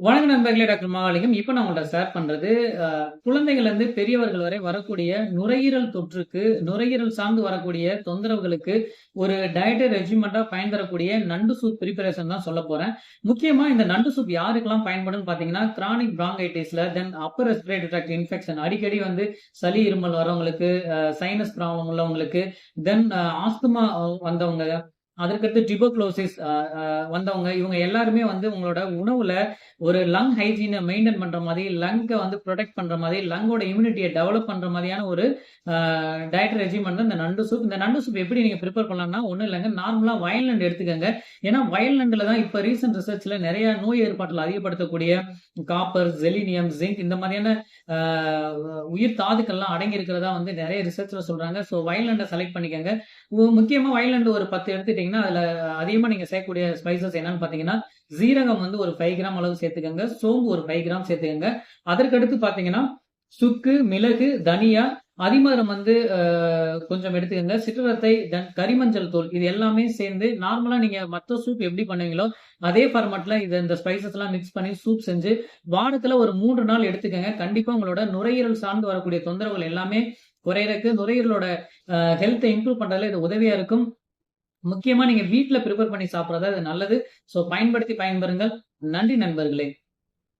வணக்க நண்பர்களே டாக்டர் மகாலிங்கம் இப்போ நான் உங்கள்ட்ட ஷேர் பண்றது குழந்தைகள்லேருந்து பெரியவர்கள் வரை வரக்கூடிய நுரையீரல் தொற்றுக்கு நுரையீரல் சார்ந்து வரக்கூடிய தொந்தரவுகளுக்கு ஒரு டயட்டரி ரெஜிமெண்ட்டாக பயன் தரக்கூடிய நண்டு சூப் ப்ரிப்பரேஷன் தான் சொல்ல போறேன். முக்கியமாக இந்த நண்டு சூப் யாருக்கெல்லாம் பயன்படும் பார்த்தீங்கன்னா chronic பிராங்கைட்டிஸ்ல then upper respiratory tract infection அடிக்கடி வந்து சளி இருமல் வரவங்களுக்கு சைனஸ் ப்ராப்ளம் உள்ளவங்களுக்கு தென் ஆஸ்துமா வந்தவங்க அதற்கடுத்து டிபோக்ளோசிஸ் வந்தவங்க இவங்க எல்லாருமே வந்து உங்களோட உணவுல ஒரு லங் ஹைஜீனை மெயின்டைன் பண்ற மாதிரி லங்கை வந்து ப்ரொடெக்ட் பண்ற மாதிரி லங்கோட இம்யூனிட்டியை டெவலப் பண்ற மாதிரியான ஒரு டயட் ரெஜிமெண்ட் தான் இந்த நண்டு சூப் இந்த நண்டு சூப் எப்படி நீங்க ப்ரிப்பேர் பண்ணலாம்னா ஒன்றும் இல்லைங்க. நார்மலா வயல்நண்டு எடுத்துக்கோங்க. ஏன்னா வயல்நண்டுல தான் இப்போ ரீசெண்ட் ரிசர்ச்ல நிறைய நோய் ஏற்பாட்டில் அதிகப்படுத்தக்கூடிய காப்பர் ஜெலினியம் ஜிங்க் இந்த மாதிரியான உயிர் தாதுக்கள்லாம் அடங்கி இருக்கிறதா வந்து நிறைய ரிசர்ச்ல சொல்றாங்க. ஸோ வயல்நண்டை செலக்ட் பண்ணிக்கோங்க. உ- முக்கியமா வயல்நண்டு ஒரு பத்து பார்த்தீங்கன்னா அதுல அதிகமா நீங்க சேர்க்கக்கூடிய ஸ்பைசஸ் என்னன்னு பார்த்தீங்கன்னா ஜீரகம் வந்து ஒரு ஃபைவ் கிராம் அளவு சேர்த்துக்கோங்க சோம்பு ஒரு ஃபைவ் கிராம் சேர்த்துக்கோங்க. அதற்கடுத்து பார்த்தீங்கன்னா சுக்கு மிளகு தனியா அதிமரம் வந்து கொஞ்சம் எடுத்துக்கோங்க. சிற்றத்தை தென் கரிமஞ்சள் தூள் இது எல்லாமே சேர்ந்து நார்மலா நீங்க மற்ற சூப் எப்படி பண்ணுவீங்களோ அதே ஃபார்மட்ல இது இந்த ஸ்பைசஸ் எல்லாம் மிக்ஸ் பண்ணி சூப் செஞ்சு வாரத்துல ஒரு மூன்று நாள் எடுத்துக்கோங்க. கண்டிப்பா உங்களோட நுரையீரல் சார்ந்து வரக்கூடிய தொந்தரவுகள் எல்லாமே குறையறதுக்கு நுரையீரலோட ஹெல்த்தை இம்ப்ரூவ் பண்றதுல இது உதவியா இருக்கும். முக்கியமா நீங்க வீட்டுல ப்ரிப்பேர் பண்ணி சாப்பிட்றதா அது நல்லது. ஸோ பயன்படுத்தி பயன்பெறுங்கள். நன்றி நண்பர்களே.